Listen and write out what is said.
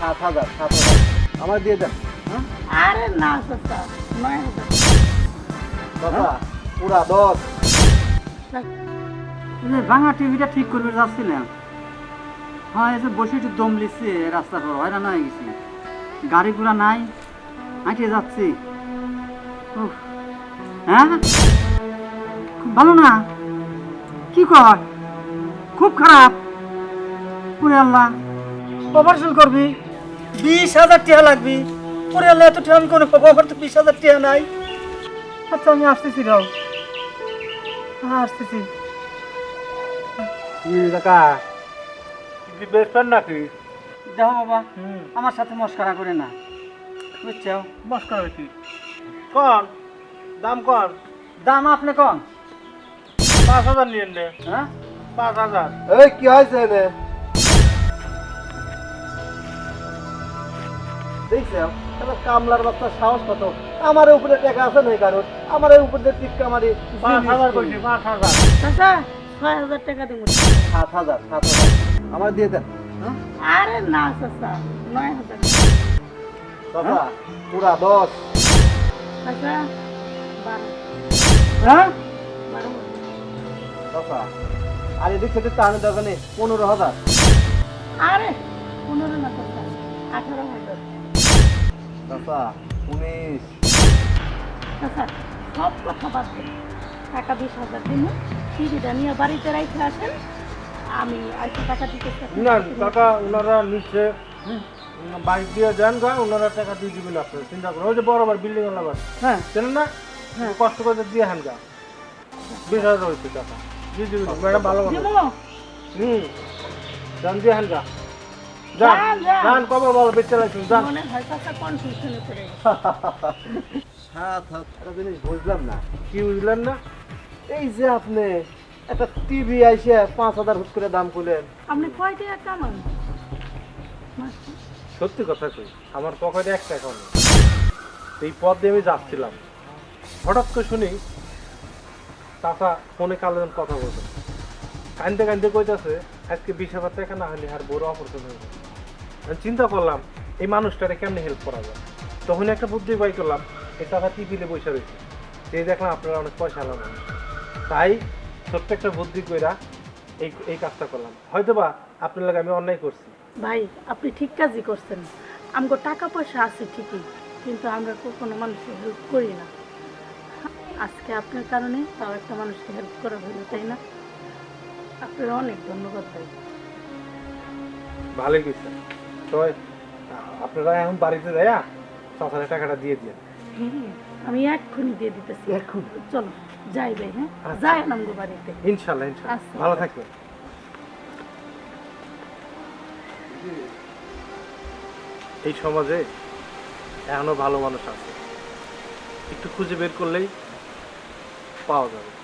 সাত হাজার সাত হাজার আমার দিয়ে দেন। হ্যাঁ? আরে না চাচা নয় হাজার দাদা পুরা দশ। ভাঙা টিভিটা ঠিক করবে যাচ্ছিলাম হ্যাঁ এসে বসে একটু দম লিখছে রাস্তার পর। হয়রান হয়ে গেছি। গাড়ি ঘোড়া নাই হাঁটে যাচ্ছি। হ্যাঁ? খুব ভালো না? কি কর? খুব খারাপ। পুরে আল্লাহ। অপারেশন করবি? বিশ হাজার টাকা লাগবি। পুরে আল্লাহ এত টাকা আমি কোনো খবর তো বিশ হাজার টাকা নাই। আচ্ছা আমি আসতেছি রাও আসতেছি। কাকা? বেশ নাকি? দেখো বাবা আমার সাথে মস্কারা করে না। বুঝছ? মস্কার কি? কন দাম কন দাম আপনি কম পাঁচ হাজার নিয়ে নে। হ্যাঁ? পাঁচ হাজার। এই কি হয়েছে দেখছ? তাহলে কামলার বাচ্চা সাহস কত? আমার উপরে টাকা আছে কারণ আমার উপরে টিপকা মারি পাঁচ হাজার পাঁচ হাজার। চাচা ছয় হাজার টাকা দেবো সাত হাজার সাত হাজার। আমার দিয়ে দেন। হ্যাঁ? আরে না চাচা নয় হাজার। দাদা পুরা দশ। চাচা বারো। হ্যাঁ? বারো। দাদা আর এদিক সেদিক তাহলে দোকানে পনেরো হাজার। আরে পনেরো না চাচা আঠারো হাজার। দাদা উনিশ। চাচা সব কথা বাদ দেন টাকা বিশ হাজার দিন টিভিটা নিয়ে বাড়িতে রাইতে আসেন। আমি আইসা টাকা দিতে না টাকা ওনারা নিচ্ছে। বাইক দিয়ে যান গা ওনারা টাকা দিয়ে দিবেন আপনার চিন্তা করুন ওই যে বড় বড় বিল্ডিং হ্যাঁ। চেনেন না? কষ্ট করে দিয়ে হান গা। বিশ হাজার হয়েছে টাকা দিয়ে দিবেন। ম্যাডাম ভালো কথা। হুম। যান দিয়ে হান গা। জিনিস বুঝলাম না কি বুঝলেন না? এই যে আপনি একটা টিভি আইসে পাঁচ হাজার হুট করে দাম করলেন। আপনি কয় টাকা কামান? সত্যি কথা কই আমার পকেটে এক টাকাও নেই। এই পথ দিয়ে আমি যাচ্ছিলাম। হঠাৎ করে শুনি চাচা ফোনে কালেন কথা বলছে। কান্দতে কান্দতে কইতাছে আজকে বিশ হাজার টাকা না হলে আর বড় অপারেশন হয়ে যাবে। চিন্তা করলাম, এই মানুষটারে কেমনে হেল্প করা যায়? তখন একটা বুদ্ধি বাই করলাম, এই টাকা টিপিলে বসে রয়েছে এই দেখলাম আপনারা অনেক পয়সা লাগান তাই ছোট্ট একটা বুদ্ধি কইরা এই এই কাজটা করলাম। হয়তো বা আপনার লাগে আমি অন্যায় করছি। ভাই, আপনি ঠিক কাজই করছেন। আমগো টাকা পয়সা আছে ঠিকই, কিন্তু আমরা কোনো মানুষকে হেল্প করি না। আজকে আপনার কারণে তাও একটা মানুষকে হেল্প করা হলো, তাই না? আপনার অনেক ধন্যবাদ ভাই। ভালোই কইছেন। সবাই আপনারা এখন বাড়িতে যাইয়া চাচারে টাকাটা দিয়ে দিয়ে হ্যাঁ আমি এক্ষুনি দিয়ে দিতেছি। এখন চলো যাই ভাই হ্যাঁ? আচ্ছা। যাই আমগো বাড়িতে। ইনশাল্লাহ ইনশাল্লাহ। আচ্ছা। ভালো থাকবেন। এই সমাজে এখনও ভালো মানুষ আছে। একটু খুঁজে বের করলেই পাওয়া যাবে।